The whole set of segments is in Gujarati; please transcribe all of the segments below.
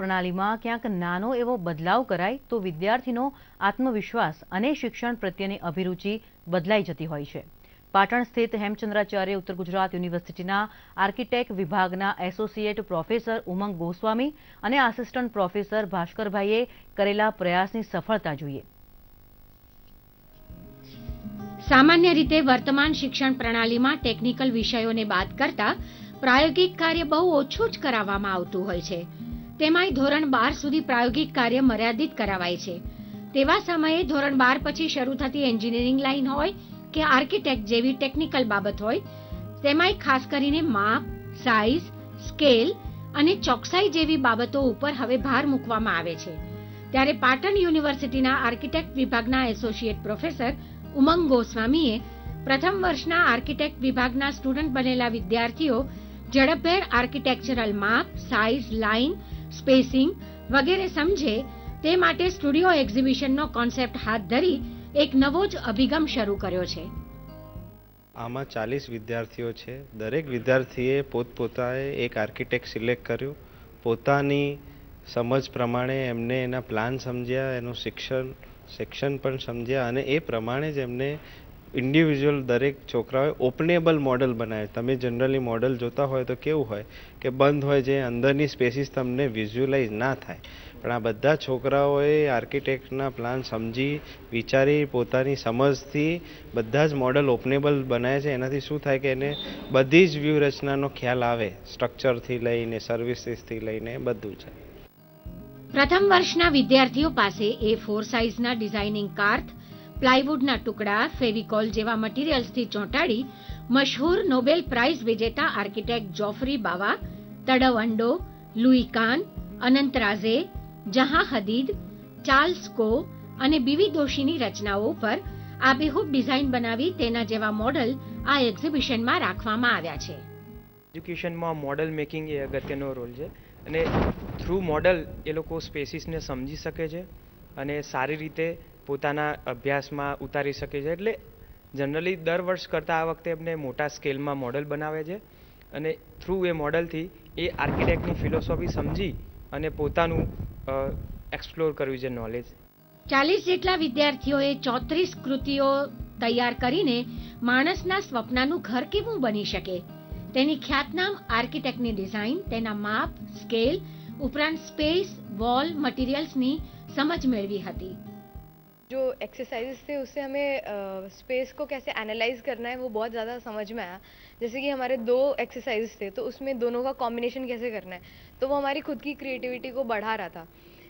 પ્રણાલીમાં ક્યાંક નાનો એવો બદલાવ કરાય તો વિદ્યાર્થીનો આત્મવિશ્વાસ અને શિક્ષણ પ્રત્યેની અભિરુચિ બદલાઈ જતી હોય છે. પાટણ સ્થિત હેમચંદ્રાચાર્ય ઉત્તર ગુજરાત યુનિવર્સિટીના આર્કિટેક્ટ વિભાગના એસોસિએટ પ્રોફેસર ઉમંગ ગોસ્વામી અને આસિસ્ટન્ટ પ્રોફેસર ભાસ્કરભાઈએ કરેલા પ્રયાસની સફળતા જોઈએ. સામાન્ય રીતે વર્તમાન શિક્ષણ પ્રણાલીમાં ટેકનિકલ વિષયોને બાદ કરતા પ્રાયોગિક કાર્ય બહુ ઓછું જ કરાવવામાં આવતું હોય છે. તેમાંય ધોરણ બાર સુધી પ્રાયોગિક કાર્ય મર્યાદિત કરાવાય છે. તેવા સમયે ધોરણ બાર પછી શરૂ થતી એન્જિનિયરિંગ લાઇન હોય કે આર્કિટેક્ટ જેવી ટેકનિકલ બાબત હોય, તેમાંય ખાસ કરીને માપ, સાઇઝ, સ્કેલ અને ચોકસાઈ જેવી બાબતો ઉપર હવે ભાર મૂકવામાં આવે છે. ત્યારે પાટણ યુનિવર્સિટીના આર્કિટેક્ટ વિભાગના એસોસિએટ પ્રોફેસર ઉમંગ ગોસ્વામીએ પ્રથમ વર્ષના આર્કિટેક્ટ વિભાગના સ્ટુડન્ટ બનેલા વિદ્યાર્થીઓ ઝડપભેર આર્કિટેક્ચરલ માપ, સાઇઝ, લાઇન સ્પેસિંગ વગેરે સમજે તે માટે સ્ટુડિયો એક્ઝિબિશનનો કોન્સેપ્ટ હાથ ધરી એક નવો જ અભિગમ શરૂ કર્યો છે. આમાં ચાલીસ વિદ્યાર્થીઓ છે. દરેક વિદ્યાર્થીએ પોતપોતાએ એક આર્કિટેક્ટ સિલેક્ટ કર્યું. પોતાની સમજ પ્રમાણે એમને એના પ્લાન સમજ્યા, એનું શિક્ષણ સેક્શન પણ સમજ્યા અને એ પ્રમાણે જ એમને ઇન્ડિવિજ્યુઅલ દરેક છોકરાઓએ ઓપનેબલ મોડલ બનાવે. તમે જનરલી મોડલ જોતા હોય તો કેવું હોય કે બંધ હોય જે અંદરની સ્પેસીસ તમને વિઝ્યુઅલાઇઝ ના થાય. પણ આ બધા છોકરાઓએ આર્કિટેક્ટના પ્લાન સમજી, વિચારી, પોતાની સમજથી બધા જ મોડલ ઓપનેબલ બનાવે છે. એનાથી શું થાય કે એને બધી જ વ્યૂહરચનાનો ખ્યાલ આવે સ્ટ્રક્ચરથી લઈને સર્વિસીસથી લઈને, બધું છે. પ્રથમ વર્ષના વિદ્યાર્થીઓ પાસે એ ફોર સાઇઝના ડિઝાઇનિંગ કાર્થ પ્લાયવુડના ટુકડા, ફેવિકોલ જેવા મટીરિયલ્સથી ચોંટાડી મશહૂર નોબેલ પ્રાઇઝ વિજેતા architect Geoffrey Bawa, Tadao Ando, Louis કાન, અનંત રાઝે જહાં હદીદ, ચાર્લ્સ કો અને બીવી દોશીની રચનાઓ ઉપર આબેહૂબ ડિઝાઇન બનાવી તેના જેવા મોડલ આ એક્ઝિબિશનમાં રાખવામાં આવ્યા છે. એજ્યુકેશનમાં મોડલ મેકિંગ એ અગત્યનો રોલ છે અને થ્રુ મોડલ એ લોકો સ્પેસીસને સમજી શકે છે અને સારી રીતે પોતાના અભ્યાસમાં ઉતારી શકે છે. એટલે જનરલી દર વર્ષ કરતાં આ વખતે એમને મોટા સ્કેલમાં મોડલ બનાવે છે અને થ્રુ એ મોડલથી એ આર્કિટેક્ટની ફિલોસોફી સમજી અને પોતાનું એક્સપ્લોર કર્યું છે નોલેજ ચાલીસ જેટલા વિદ્યાર્થીઓએ ચોત્રીસ કૃતિઓ તૈયાર કરીને માણસના સ્વપ્નાનું ઘર કેવું બની શકે? તેની ખ્યાતનામ આર્કિટેક્ટની ડિઝાઇન તેના માપ સ્કેલ ઉપરાંત સ્પેસ વોલ મટીરિયલ્સની સમજ મેળવી હતી. जो एक्सरसाइजेस थे उससे हमें स्पेस uh, को कैसे एनालाइज करना है वो बहुत ज़्यादा समझ में आया। जैसे कि हमारे दो एक्सरसाइज थे तो उसमें दोनों का कॉम्बिनेशन कैसे करना है तो वो हमारी खुद की क्रिएटिविटी को बढ़ा रहा था।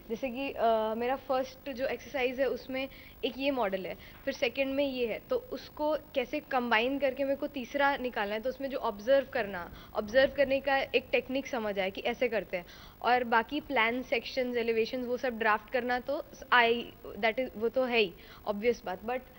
जैसे कि आ, मेरा फर्स्ट जो एक्सरसाइज है उसमें एक ये मॉडल है फिर सेकंड में ये है तो उसको कैसे कंबाइन करके मेरे को तीसरा निकालना है तो उसमें जो ऑब्जर्व करना ऑब्जर्व करने का एक टेक्निक समझ आया कि ऐसे करते हैं और बाकी प्लान सेक्शंस एलिवेशंस वो सब ड्राफ्ट करना तो आई दैट इज वो तो है ही ऑब्वियस बात बट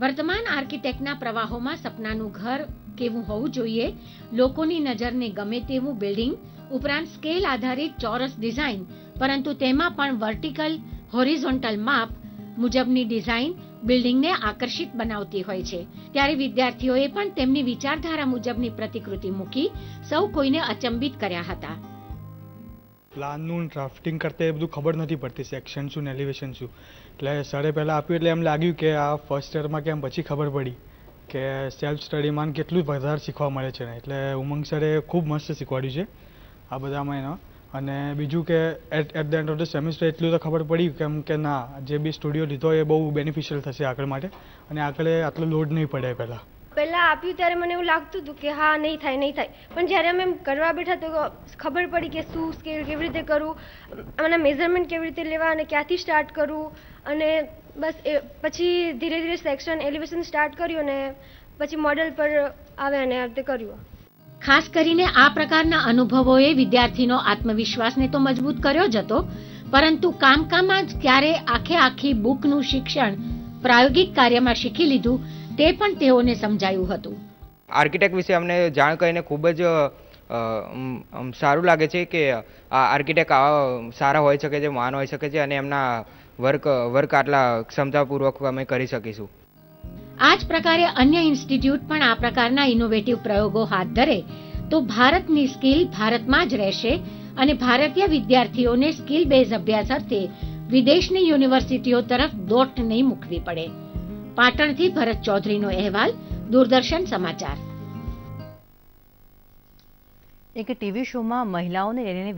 વર્તમાન આર્કિટેક્ટના પ્રવાહોમાં સપનાનું ઘર કેવું હોવું જોઈએ લોકોની નજરને ગમે તેવું બિલ્ડિંગ ઉપરાંત સ્કેલ આધારિત ચોરસ ડિઝાઇન પરંતુ તેમાં પણ વર્ટિકલ, હોરિઝોન્ટલ માપ મુજબની ડિઝાઇન બિલ્ડિંગને આકર્ષિત બનાવતી હોય છે. ત્યારે વિદ્યાર્થીઓએ પણ તેમની વિચારધારા મુજબની પ્રતિકૃતિ મૂકી સૌ કોઈને અચંબિત કર્યા હતા. પ્લાનનું ડ્રાફ્ટિંગ કરતા એ બધું ખબર નથી પડતી. સેક્શન શું ને એલિવેશન શું? એટલે સરે પહેલાં આપ્યું એટલે એમ લાગ્યું કે આ ફર્સ્ટ યરમાં કેમ પછી ખબર પડી કે સેલ્ફ સ્ટડીમાં કેટલું વધારે શીખવા મળે છે એટલે ઉમંગ સરે ખૂબ મસ્ત શીખવાડ્યું છે આ બધામાં એનો. અને બીજું કે at at the end of the semester એટલું તો ખબર પડી કેમ કે ના, જે બી સ્ટુડિયો લીધો એ બહુ બેનિફિશિયલ થશે આગળ માટે. અને આગળ આટલો લોડ નહીં પડે પહેલાં. પહેલાં આપ્યું ત્યારે મને એવું લાગતું હતું કે હા, નહીં થાય નહીં થાય. પણ જ્યારે અમે એમ કરવા બેઠા તો ખબર પડી કે શું સ્કેલ કેવી રીતે કરવું આના મેઝરમેન્ટ કેવી રીતે લેવા અને ક્યાંથી સ્ટાર્ટ કરવું અને બસ એ, પછી ધીરે ધીરે સેક્શન એલિવેશન સ્ટાર્ટ કર્યું અને પછી મોડલ પર આવે અને આ રીતે કર્યું. ખાસ કરીને આ પ્રકારના અનુભવોએ વિદ્યાર્થીનો આત્મવિશ્વાસને તો મજબૂત કર્યો જ હતો, પરંતુ કામકામમાં જ ક્યારે આખે આખી બુકનું શિક્ષણ પ્રાયોગિક કાર્યમાં શીખી લીધું તે પણ તેઓને સમજાયું હતું. આર્કિટેક્ટ વિશે અમને જાણ કરીને ખૂબ જ સારું લાગે છે કે આ આર્કિટેક્ટ આવા સારા હોઈ શકે છે, મહાન હોઈ શકે છે અને એમના વર્ક વર્ક આટલા ક્ષમતાપૂર્વક અમે કરી શકીશું. આ જ પ્રકારે અન્ય ઇન્સ્ટિટ્યૂટ પણ આ પ્રકારના ઇનોવેટિવ પ્રયોગો હાથ ધરે. તો ભારતની સ્કિલ ભારતમાં જ રહેશે અને ભારતીય વિદ્યાર્થીઓને સ્કિલ બેઝ અભ્યાસ અર્થે વિદેશની યુનિવર્સિટીઓ તરફ દોટ નહીં મૂકવી પડે. પાટણથી ભરત ચૌધરીનો અહેવાલ, દૂરદર્શન સમાચાર. એક ટીવી શોમાં મહિલાઓને લઈને